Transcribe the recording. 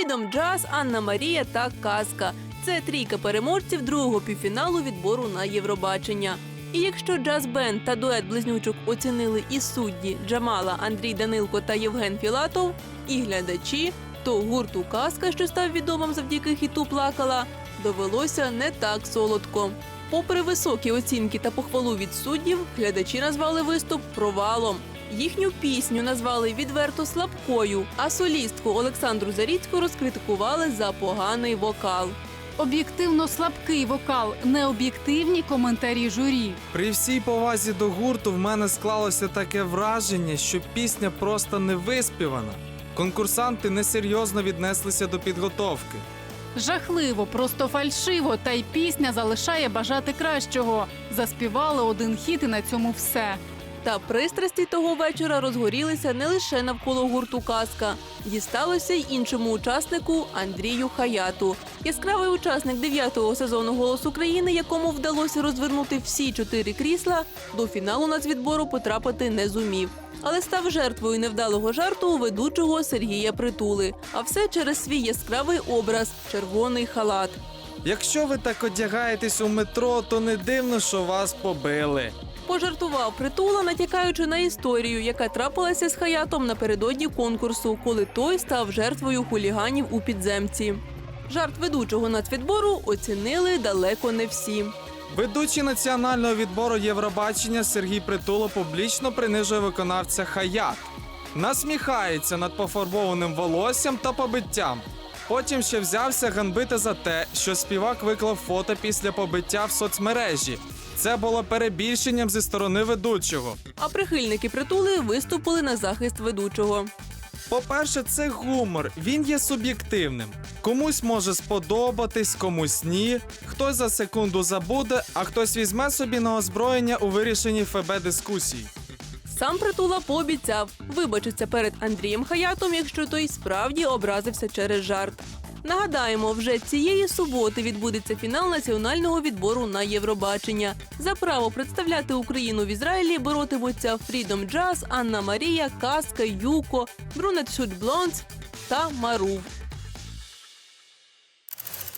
Фрідом Джаз, Анна Марія та Казка. Це трійка переможців другого півфіналу відбору на Євробачення. І якщо джаз бенд та дует близнючок оцінили і судді Джамала, Андрій Данилко та Євген Філатов, і глядачі, то гурту Казка, що став відомим завдяки хіту плакала, довелося не так солодко. Попри високі оцінки та похвалу від суддів, глядачі назвали виступ провалом. Їхню пісню назвали відверто слабкою, а солістку Олександру Заріцьку розкритикували за поганий вокал. Об'єктивно слабкий вокал, необ'єктивні коментарі журі. При всій повазі до гурту в мене склалося таке враження, що пісня просто не виспівана. Конкурсанти несерйозно віднеслися до підготовки. Жахливо, просто фальшиво, та й пісня залишає бажати кращого. Заспівали один хіт і на цьому все. Та пристрасті того вечора розгорілися не лише навколо гурту Казка. Дісталося й іншому учаснику Андрію Хаяту. Яскравий учасник дев'ятого сезону Голос України, якому вдалося розвернути всі чотири крісла, до фіналу нацвідбору потрапити не зумів. Але став жертвою невдалого жарту ведучого Сергія Притули. А все через свій яскравий образ червоний халат. Якщо ви так одягаєтесь у метро, то не дивно, що вас побили. Пожартував притула, натякаючи на історію, яка трапилася з Хаятом напередодні конкурсу, коли той став жертвою хуліганів у підземці. Жарт ведучого нацвідбору оцінили далеко не всі. Ведучий національного відбору Євробачення Сергій Притула публічно принижує виконавця Хаят. Насміхається над пофарбованим волоссям та побиттям. Потім ще взявся ганбити за те, що співак виклав фото після побиття в соцмережі. Це було перебільшенням зі сторони ведучого. А прихильники притули виступили на захист ведучого. По-перше, це гумор, він є суб'єктивним. Комусь може сподобатись, комусь ні. Хтось за секунду забуде, а хтось візьме собі на озброєння у вирішенні ФБ дискусій. Сам притула пообіцяв вибачиться перед Андрієм Хаятом, якщо той справді образився через жарт. Нагадаємо, вже цієї суботи відбудеться фінал національного відбору на Євробачення. За право представляти Україну в Ізраїлі боротимуться Фрідом Джаз, Анна Марія, Каска, Юко, Брунет Шут Блонц та Марув.